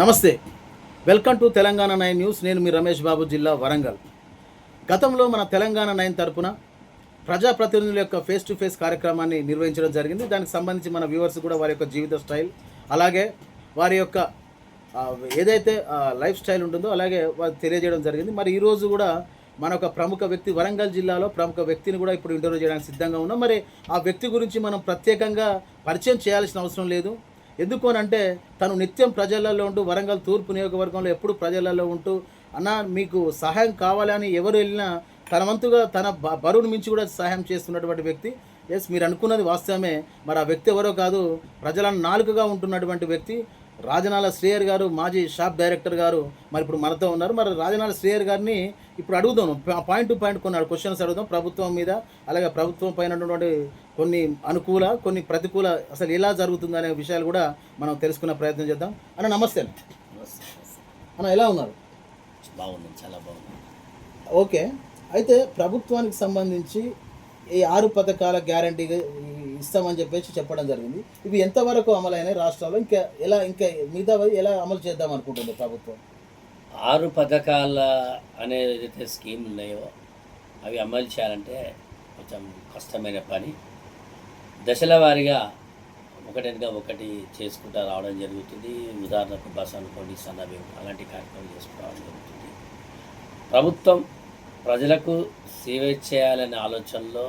నమస్తే. Welcome to Telangana nine news. నేను మీ రమేష్ బాబు జిల్లా వరంగల్. గతంలో మన తెలంగాణ నైన్ తరపున ప్రజాప్రతినిధుల యొక్క ఫేస్ టు ఫేస్ కార్యక్రమాన్ని నిర్వహించడం జరిగింది. దానికి సంబంధించి మన వ్యూవర్స్ కూడా వారి యొక్క జీవిత స్టైల్ అలాగే వారి యొక్క ఏదైతే లైఫ్ స్టైల్ ఉంటుందో అలాగే వారు తెలియజేయడం జరిగింది. మరి ఈరోజు కూడా మన ఒక ప్రముఖ వ్యక్తి వరంగల్ జిల్లాలో ప్రముఖ వ్యక్తిని కూడా ఇప్పుడు ఇంటర్వ్యూ చేయడానికి సిద్ధంగా ఉన్నాం. మరి ఆ వ్యక్తి గురించి మనం ప్రత్యేకంగా పరిచయం చేయాల్సిన అవసరం లేదు. ఎందుకు అని అంటే తను నిత్యం ప్రజలలో ఉంటూ వరంగల్ తూర్పు నియోజకవర్గంలో ఎప్పుడు ప్రజలలో ఉంటూ అన్న మీకు సహాయం కావాలని ఎవరు వెళ్ళినా తన వంతుగా తన బరువును మించి కూడా సహాయం చేస్తున్నటువంటి వ్యక్తి. ఎస్ మీరు అనుకున్నది వాస్తవమే. మరి ఆ వ్యక్తి ఎవరో కాదు ప్రజలను నాలుకగా ఉంటున్నటువంటి వ్యక్తి. రాజనాల శ్రేయర్ గారు మాజీ షాప్ డైరెక్టర్ గారు మరి ఇప్పుడు మనతో ఉన్నారు. మరి రాజనాల శ్రేయర్ గారిని ఇప్పుడు అడుగుదాం. పాయింట్ టు పాయింట్ కొన్ని క్వశ్చన్స్ అడుగుదాం. ప్రభుత్వం మీద అలాగే ప్రభుత్వం పైన ఉన్నటువంటి కొన్ని అనుకూల కొన్ని ప్రతికూల అసలు ఎలా జరుగుతుంది అనే విషయాలు కూడా మనం తెలుసుకునే ప్రయత్నం చేద్దాం. అన్న నమస్తే అన్న. అన్న ఎలా ఉన్నారు? బాగుంది చాలా బాగుంది ఓకే. అయితే ప్రభుత్వానికి సంబంధించి ఈ ఆరు పథకాల గ్యారంటీ ఇస్తామని చెప్పేసి చెప్పడం జరిగింది. ఇవి ఎంతవరకు అమలైనాయి రాష్ట్రాల్లో? ఇంకా ఎలా ఇంకా మిగతా ఎలా అమలు చేద్దాం అనుకుంటుంది ప్రభుత్వం? ఆరు పథకాల అనే ఏదైతే స్కీమ్ ఉన్నాయో అవి అమలు చేయాలంటే కొంచెం కష్టమైన పని. దశల వారీగా ఒకటిగా ఒకటి చేసుకుంటూ రావడం జరుగుతుంది. ఉదాహరణకు బస్ అనుకోండి సన్నబియ్యం అలాంటి కార్యక్రమం చేసుకురావడం జరుగుతుంది. ప్రభుత్వం ప్రజలకు సేవ చేయాలనే ఆలోచనలో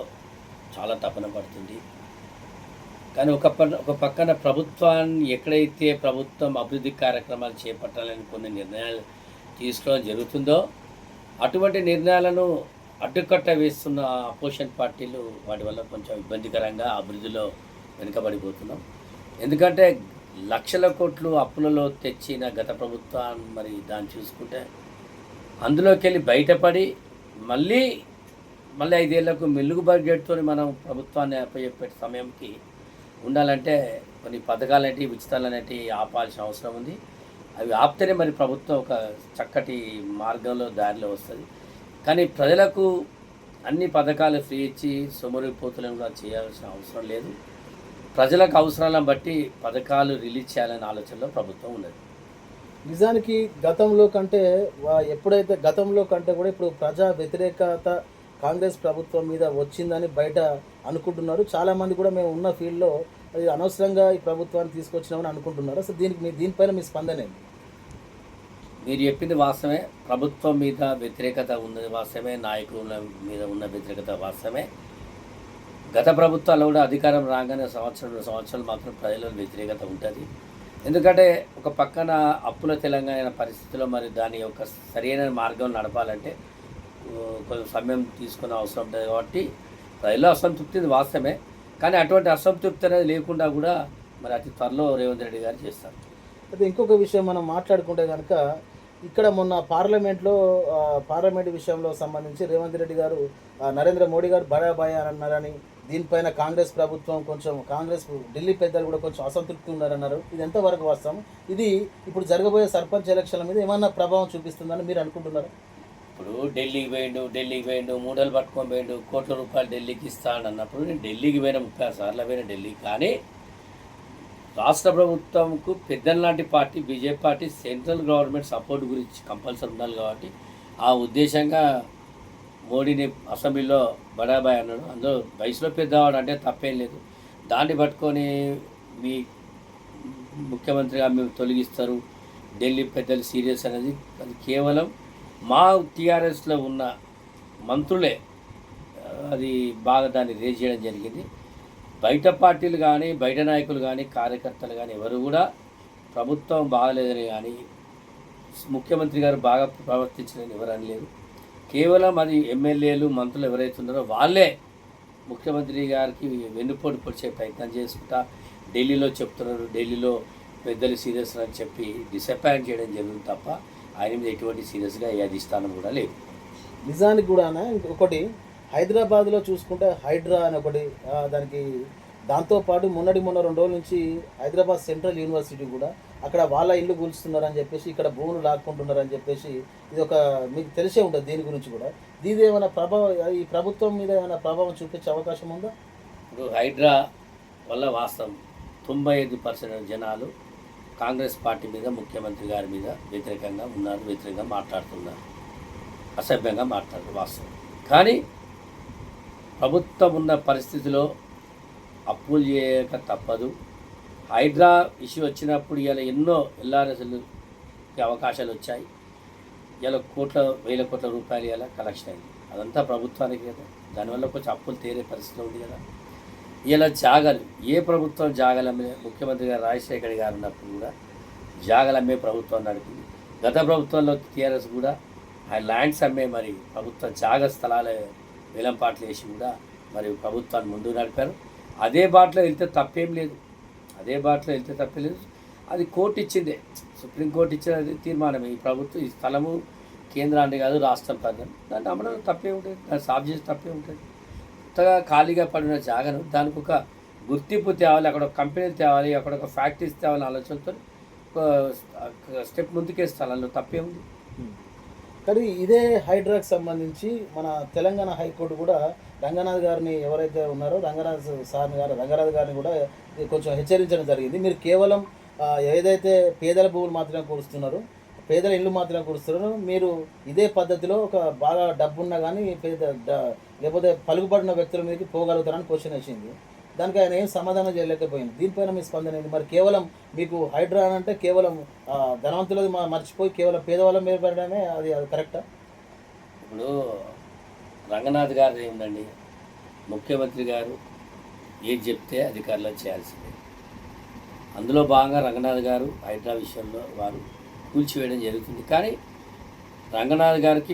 చాలా తపన పడుతుంది. కానీ ఒక ప- ఒక పక్కన ప్రభుత్వాన్ని ఎక్కడైతే ప్రభుత్వం అభివృద్ధి కార్యక్రమాలు చేపట్టాలని కొన్ని నిర్ణయాలు తీసుకోవడం జరుగుతుందో అటువంటి నిర్ణయాలను అడ్డుకట్ట వేస్తున్న అపోజిషన్ పార్టీలు వాటి వల్ల కొంచెం ఇబ్బందికరంగా అభివృద్ధిలో వెనుకబడిపోతున్నాం. ఎందుకంటే లక్షల కోట్లు అప్పులలో తెచ్చిన గత ప్రభుత్వాన్ని మరి దాన్ని చూసుకుంటే అందులోకి వెళ్ళి బయటపడి మళ్ళీ మళ్ళీ ఐదేళ్ళకు మెలుగు బడ్జెట్తో మనం ప్రభుత్వాన్ని అప్పచెప్పే సమయంకి ఉండాలంటే కొన్ని పథకాలు అనేవి ఉచితాలు అనేవి ఆపాల్సిన అవసరం ఉంది. అవి ఆపితేనే మరి ప్రభుత్వం ఒక చక్కటి మార్గంలో దారిలో వస్తుంది. కానీ ప్రజలకు అన్ని పథకాలు ఫ్రీ ఇచ్చి సొమరిపోతులను కూడా చేయాల్సిన అవసరం లేదు. ప్రజలకు అవసరాలను బట్టి పథకాలు రిలీజ్ చేయాలనే ఆలోచనలో ప్రభుత్వం ఉన్నది. నిజానికి గతంలో కంటే ఎప్పుడైతే గతంలో కంటే కూడా ఇప్పుడు ప్రజా వ్యతిరేకత కాంగ్రెస్ ప్రభుత్వం మీద వచ్చిందని బయట అనుకుంటున్నారు. చాలామంది కూడా మేము ఉన్న ఫీల్డ్లో అది అనవసరంగా ఈ ప్రభుత్వాన్ని తీసుకొచ్చినామని అనుకుంటున్నారు. అసలు దీనికి మీ దీనిపైన మీ స్పందన ఏంటి? మీరు చెప్పింది వాస్తవమే. ప్రభుత్వం మీద వ్యతిరేకత ఉన్నది వాస్తవమే. నాయకుల మీద ఉన్న వ్యతిరేకత వాస్తవమే. గత ప్రభుత్వాలు కూడా అధికారం రాగానే సంవత్సరం రెండు సంవత్సరాలు మాత్రం ప్రజల వ్యతిరేకత ఉంటుంది. ఎందుకంటే ఒక పక్కన అప్పుల తెలంగాణ పరిస్థితిలో మరి దాని యొక్క సరైన మార్గం నడపాలంటే కొంచెం సమయం తీసుకునే అవసరం ఉంటుంది కాబట్టి రైల్లో అసంతృప్తి వాస్తవమే. కానీ అటువంటి అసంతృప్తి అనేది లేకుండా కూడా మరి అతి త్వరలో రేవంత్ రెడ్డి గారు చేస్తారు. అయితే ఇంకొక విషయం మనం మాట్లాడుకుంటే కనుక ఇక్కడ మొన్న పార్లమెంట్లో పార్లమెంట్ విషయంలో సంబంధించి రేవంత్ రెడ్డి గారు నరేంద్ర మోడీ గారు బడాబాయ్ అని అన్నారని దీనిపైన కాంగ్రెస్ ప్రభుత్వం కొంచెం కాంగ్రెస్ ఢిల్లీ పెద్దలు కూడా కొంచెం అసంతృప్తి ఉన్నారన్నారు. ఇది ఎంతవరకు వాస్తవం? ఇది ఇప్పుడు జరగబోయే సర్పంచ్ ఎలక్షన్ల మీద ఏమన్నా ప్రభావం చూపిస్తుందని మీరు అనుకుంటున్నారు? ఇప్పుడు ఢిల్లీకి పోయిండు ఢిల్లీకి పోయిండు మూడలు పట్టుకొని పోయిండు కోట్ల రూపాయలు ఢిల్లీకి ఇస్తాను అన్నప్పుడు నేను ఢిల్లీకి పోయిన ముప్పై ఆరు సార్లు పోయిన ఢిల్లీ కానీ రాష్ట్ర ప్రభుత్వంకు పెద్దలాంటి party BJP party central government support గురించి కంపల్సరీ ఉండాలి కాబట్టి ఆ ఉద్దేశంగా మోడీని అసెంబ్లీలో బడాబాయ్ అన్నాడు. అందులో వయసులో పెద్దవాడు అంటే తప్పేం లేదు. దాన్ని పట్టుకొని మీ ముఖ్యమంత్రిగా మేము తొలగిస్తారు. ఢిల్లీ పెద్దలు సీరియస్ అనేది అది కేవలం మా టీఆర్ఎస్లో ఉన్న మంత్రులే అది బాగా దాన్ని రేజ్ చేయడం జరిగింది. బయట పార్టీలు కానీ బయట నాయకులు కానీ కార్యకర్తలు కానీ ఎవరు కూడా ప్రభుత్వం బాగలేదని కానీ ముఖ్యమంత్రి గారు బాగా ప్రవర్తించలేని ఎవరు లేరు కేవలం అది ఎమ్మెల్యేలు మంత్రులు ఎవరైతే ఉన్నారో వాళ్ళే ముఖ్యమంత్రి గారికి వెన్నుపోటు పొడిచే ప్రయత్నం చేసుకుంటా ఢిల్లీలో చెప్తున్నారు ఢిల్లీలో పెద్దలు సీరియస్ అని చెప్పి డిసప్పాయింట్ చేయడం జరుగుతుంది తప్ప ఆయన మీద ఎటువంటి సీరియస్గా ఏ అధిష్టానం కూడా లేదు. నిజానికి కూడా ఇంకొకటి హైదరాబాద్లో చూసుకుంటే హైడ్రా అని ఒకటి దానికి దాంతోపాటు మొన్నటి మొన్న రెండు రోజుల నుంచి హైదరాబాద్ సెంట్రల్ యూనివర్సిటీ కూడా అక్కడ వాళ్ళ ఇల్లు కూల్చుతున్నారని చెప్పేసి ఇక్కడ భూములు లాక్కుంటున్నారని చెప్పేసి ఇది ఒక మీకు తెలిసే ఉంటుంది దీని గురించి కూడా. దీని ఏమైనా ప్రభావం ఈ ప్రభుత్వం మీద ఏమైనా ప్రభావం చూపించే అవకాశం ఉందా? ఇప్పుడు హైడ్రా వల్ల వాస్తవం తొంభై ఐదు పర్సెంట్ జనాలు కాంగ్రెస్ పార్టీ మీద ముఖ్యమంత్రి గారి మీద వ్యతిరేకంగా ఉన్నారు వ్యతిరేకంగా మాట్లాడుతున్నారు. అసభ్యంగా మాట్లాడారు వాస్తవం. కానీ ప్రభుత్వం ఉన్న పరిస్థితిలో అప్పులు చేయక తప్పదు. హైడ్రా ఇష్యూ వచ్చినప్పుడు ఇలా ఎన్నో ఎల్ఆర్ఎస్లకి అవకాశాలు వచ్చాయి. ఇలా కోట్ల వేల కోట్ల రూపాయలు ఇలా కలెక్షన్ అయింది. అదంతా ప్రభుత్వానికి కదా. దానివల్ల కొంచెం అప్పులు తీరే పరిస్థితి ఉంది కదా. ఇలా జాగాలు. ఏ ప్రభుత్వం జాగాలు అమ్మే ముఖ్యమంత్రి గారు రాజశేఖర్ గారు ఉన్నప్పుడు కూడా జాగాలు అమ్మే ప్రభుత్వం నడిపింది. గత ప్రభుత్వంలో టీఆర్ఎస్ కూడా ఆ ల్యాండ్స్ అమ్మే మరి ప్రభుత్వ జాగ స్థలాల విలంపాట్లు వేసి కూడా మరి ప్రభుత్వాన్ని ముందు నడిపారు. అదే బాటలో వెళ్తే తప్పేం లేదు. అదే బాటలో వెళ్తే తప్పే లేదు. అది కోర్టు ఇచ్చిందే. సుప్రీంకోర్టు ఇచ్చిన తీర్మానం ఈ ప్రభుత్వం ఈ స్థలము కేంద్రాన్ని కాదు రాష్ట్రం పదం దాన్ని అమలు తప్పే ఉంటుంది. దాన్ని సాఫ్ చేసి తప్పే ఉంటుంది. కొత్తగా ఖాళీగా పడిన జాగను దానికి ఒక గుర్తింపు తేవాలి అక్కడ ఒక కంపెనీలు తేవాలి అక్కడ ఒక ఫ్యాక్టరీస్ తేవాలి ఆలోచనతో ఒక స్టెప్ ముందుకే స్థలంలో తప్పేముంది కానీ ఇదే హైడ్రాకి సంబంధించి మన తెలంగాణ హైకోర్టు కూడా రంగనాథ్ గారిని ఎవరైతే ఉన్నారో రంగనాథ్ సార్ గారు రంగనాథ్ గారిని కూడా కొంచెం హెచ్చరించడం జరిగింది. మీరు కేవలం ఏదైతే పేదల భూములు మాత్రమే కూరుస్తున్నారు పేదల ఇల్లు మాత్రమే కూరుస్తున్నారు మీరు ఇదే పద్ధతిలో ఒక బాగా డబ్బున్నా కానీ పేద లేకపోతే పలుకుబడిన వ్యక్తుల మీదకి పోగలుగుతారని క్వశ్చన్ వచ్చింది. దానికి ఆయన ఏం సమాధానం చేయలేకపోయింది. దీనిపైన మీ స్పందన ఏంటి? మరి కేవలం మీకు హైడ్రా అని అంటే కేవలం ధనవంతులది మర్చిపోయి కేవలం పేదవాళ్ళ మీద పడడమే అది అది కరెక్టా? ఇప్పుడు రంగనాథ్ గారు ఏముందండి ముఖ్యమంత్రి గారు ఏది చెప్తే అధికారులు చేయాల్సిందే. అందులో భాగంగా రంగనాథ్ గారు హైడ్రా విషయంలో వారు కూల్చివేయడం జరుగుతుంది. కానీ రంగనాథ్ గారికి